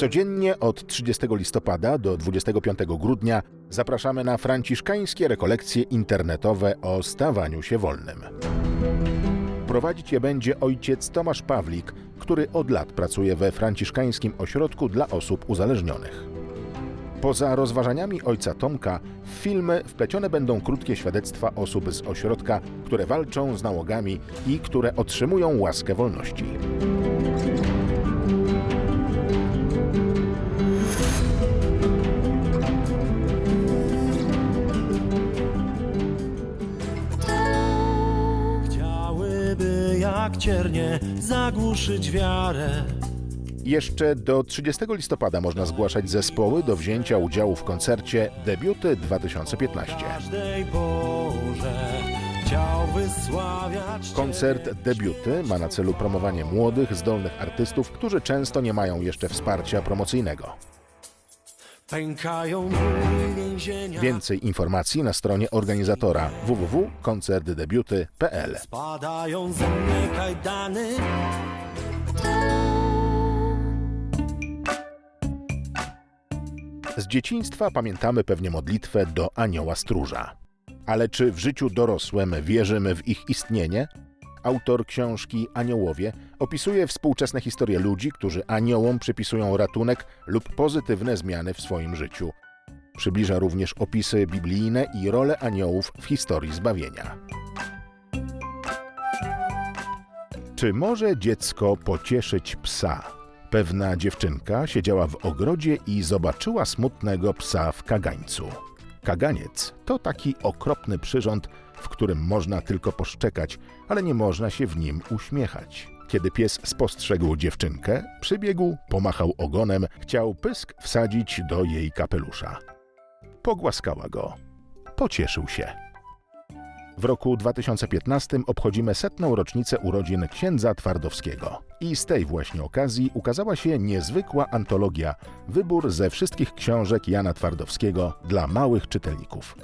Codziennie od 30 listopada do 25 grudnia zapraszamy na franciszkańskie rekolekcje internetowe o stawaniu się wolnym. Prowadzić je będzie ojciec Tomasz Pawlik, który od lat pracuje we franciszkańskim ośrodku dla osób uzależnionych. Poza rozważaniami ojca Tomka, w filmy wplecione będą krótkie świadectwa osób z ośrodka, które walczą z nałogami i które otrzymują łaskę wolności. Jak ciernie zagłuszyć wiarę. Jeszcze do 30 listopada można zgłaszać zespoły do wzięcia udziału w koncercie Debiuty 2015. Każdej Boże chciał wysławiać Koncert. Debiuty ma na celu promowanie młodych, zdolnych artystów, którzy często nie mają jeszcze wsparcia promocyjnego. Pękają więzienia. Więcej informacji na stronie organizatora www.koncertdebiuty.pl. Spadają ze mnie kajdany. Z dzieciństwa pamiętamy pewnie modlitwę do anioła stróża. Ale czy w życiu dorosłym wierzymy w ich istnienie? Autor książki Aniołowie opisuje współczesne historie ludzi, którzy aniołom przypisują ratunek lub pozytywne zmiany w swoim życiu. Przybliża również opisy biblijne i rolę aniołów w historii zbawienia. Czy może dziecko pocieszyć psa? Pewna dziewczynka siedziała w ogrodzie i zobaczyła smutnego psa w kagańcu. Kaganiec to taki okropny przyrząd, w którym można tylko poszczekać, ale nie można się w nim uśmiechać. Kiedy pies spostrzegł dziewczynkę, przybiegł, pomachał ogonem, chciał pysk wsadzić do jej kapelusza. Pogłaskała go. Pocieszył się. W roku 2015 obchodzimy setną rocznicę urodzin księdza Twardowskiego. I z tej właśnie okazji ukazała się niezwykła antologia Wybór ze wszystkich książek Jana Twardowskiego dla małych czytelników.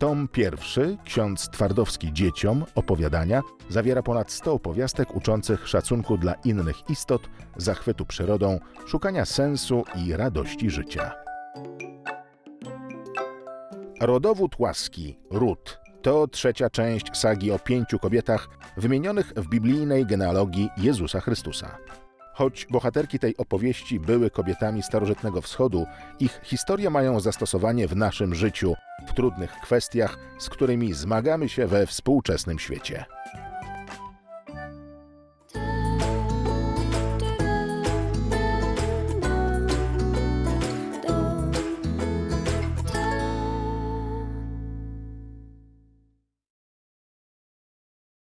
Tom pierwszy, ksiądz Twardowski dzieciom, opowiadania, zawiera ponad 100 opowiastek uczących szacunku dla innych istot, zachwytu przyrodą, szukania sensu i radości życia. Rodowód łaski, Ród, to trzecia część sagi o pięciu kobietach wymienionych w biblijnej genealogii Jezusa Chrystusa. Choć bohaterki tej opowieści były kobietami starożytnego wschodu, ich historie mają zastosowanie w naszym życiu, w trudnych kwestiach, z którymi zmagamy się we współczesnym świecie.